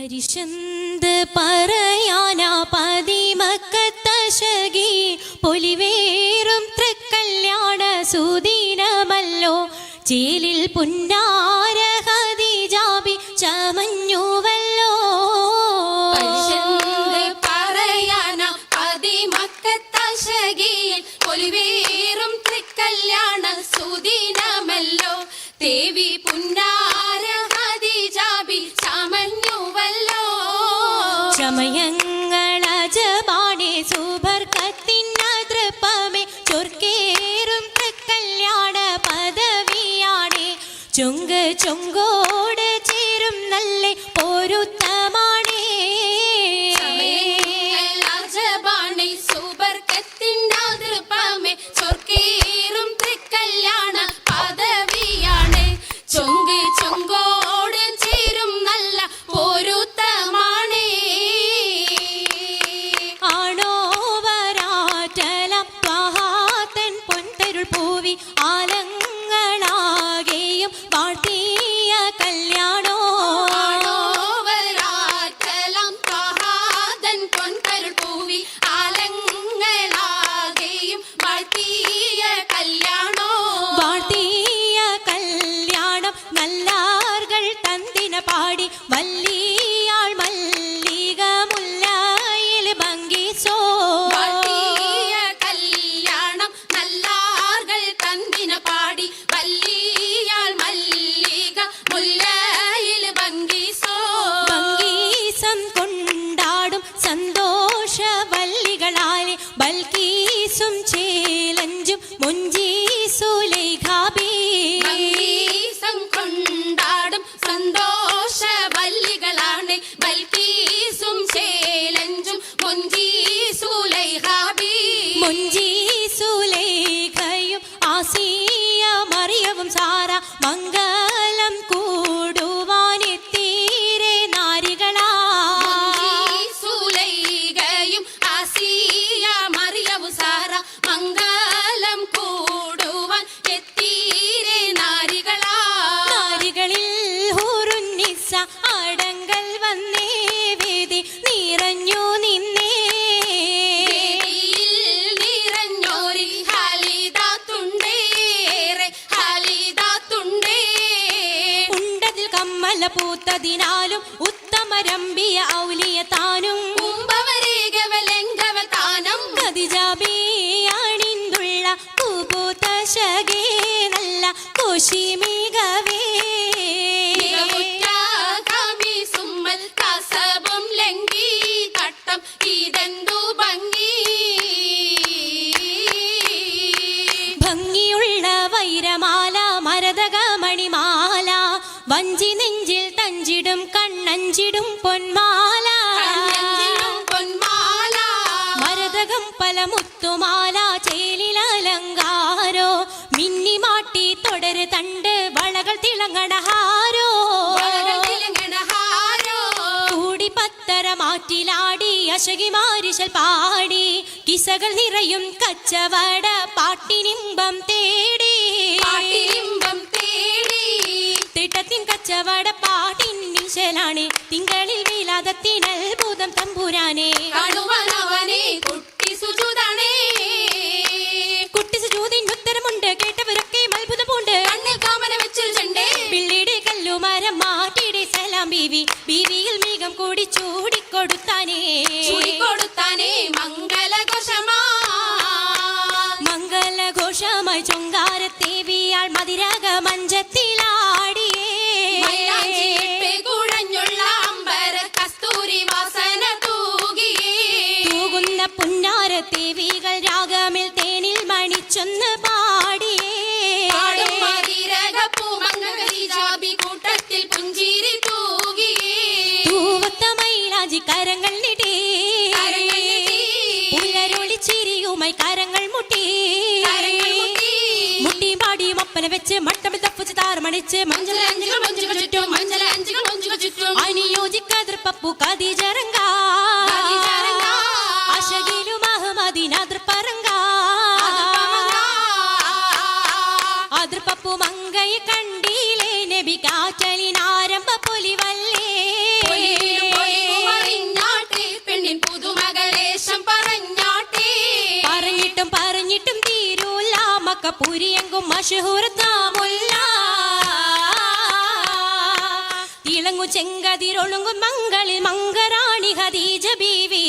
പരിശന്ത് പറയാനാ പതിമക്കത്തശകി. പൊലിവേറും തൃക്കല്യാണ സുദീനമല്ലോ. ചേലിൽ പുന്നാര ചൊർക്കേറും കല്യാണ പദവിയാണ്. ചൊങ്ക് ചൊങ്കോട് നല്ലാർകൾ തന്തിന പാടി വല്ലിയാൾ മല്ലിക മുല്ലായിൽ വാഴ്ത്തിയ കല്യാണം നല്ലാർകൾ തന്തിന പാടി വല്ലിയാൾ മല്ലിക മുല്ലയിൽ ഭംഗിസോ ഭംഗീസം കൊണ്ടാടും സന്തോഷ വല്ലികളാലെ ബൽക്കീസും ചേലഞ്ചും മുഞ്ചീസുലേഖാബി കമ്മല പൂത്തതിനാലും ഉത്തമരമ്പിയ ഔലിയ താനും താനം കതിജാബിയാണിന്തുള്ള പൂപൂത്ത ശകേ നല്ല ഭംഗിയുള്ള വൈരമാല മരതക മണിമാല വഞ്ചി തഞ്ചിടും കണ്ണഞ്ചിടും പൊന്മാല. പൊന്മാല. മരതകം പല മുത്തുമാല ചേലിലലങ്കാരോ മിന്നിമാട്ടി തുടര് തണ്ട് വളകൾ തിളങ്ങണഹാരോ. കൂടി പത്തര മാറ്റിലാടി അശകിമാരിശൽ പാടി. കിസകൾ നിറയും കച്ചവട പാട്ടിനിമ്പം തേടി. തേടി. തിട്ടത്തിൻ കച്ചവട പാട്ടിൻ നിശലാണ് തിങ്കളിൽ വിലാദത്തിനൽ ഭൂതം തമ്പുരാനെ. കാണുവാനവനെ കുട്ടി സുജുതണേ. കുട്ടി സുജൂതിന് ഉത്തരമുണ്ട്. കേട്ടവരൊക്കെ അത്ഭുതമുണ്ട്. കണ്ണിൽ കാമന വെച്ചൊരു ചെണ്ടേ പിള്ളിയുടെ കല്ലുമരം മാറ്റിയുടെ സലാം ബീവി. ബീവിയിൽ മേഘം കൂടി ചൂടിക്കൊടുത്താനേ. ചുടിക്കൊടുത്താനേ മംഗലഘോഷമാ. മംഗലഘോഷമായി ചൊങ്കാരത്തേവിയാൾ മതിരക മഞ്ചത്തിലാടിയേ ചിരിയുമായി കരങ്ങൾ മുട്ടി കരങ്ങൾ മുട്ടി. മുട്ടി പാടി മപ്പന വെച്ച് മട്ടമിൽ തപ്പിച്ച് താറുമണിച്ച് അനുയോജിക്കതിർപ്പപ്പു കതിജറങ്ക. അശകിലു മഹമദിനതിർപ്പറങ്ക അതിർപ്പമങ്ക. അതിർപ്പപ്പു മങ്കയെ കണ്ടീലേ നബി കാറ്റലിനാരംഭ പൊലിവല്ലേ പുരിയെങ്കും മഷഹൂർത്താമുല്ല തിളങ്ങു ചെങ്കതിരൊളുങ്ങും മംഗളിൽ മംഗരാണി ഹദീജ ബീവി.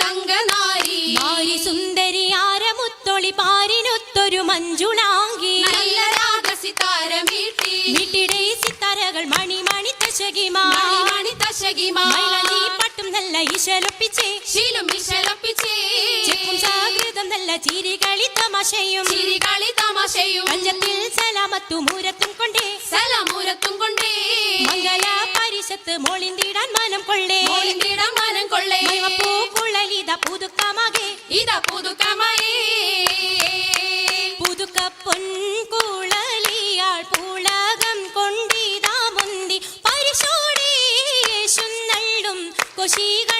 തങ്കനാരി. മാരി സുന്ദരി ആരമുത്തൊളി പാരിനൊത്തൊരു മഞ്ജുളാങ്കി. നല്ല രാഗസിതാരമീട്ടി വീട്ടിടെ സിത്താരകൾ മണിമണി തശകിമാ. മണിമണി തശകിമാ. പട്ടും നല്ല ഇശലൊപ്പിച്ച് ശീലും ഇശലൊപ്പി നല്ല ചിരികളി തമാശയും ചിരികളി തമാശയും കഞ്ചത്തിൽ സലാമത്തു മൂരത്തും കൊണ്ടേ സലമൂരത്തും കൊണ്ടേ മംഗല പരിശത്ത് മോളിന്തിടാൻ മനം കൊള്ളേ മോളിന്തിടം മനം കൊള്ളേ പൂക്കുഴലിത പുതുക്കമാകെ ഇതാ പുതുക്കമയേ പുതുക്ക പൊൻകുഴലിയാൾ പൂളകം കൊണ്ടിതാ മുന്തി പരിശോടി യേശുന്നള്ളും കൊശിക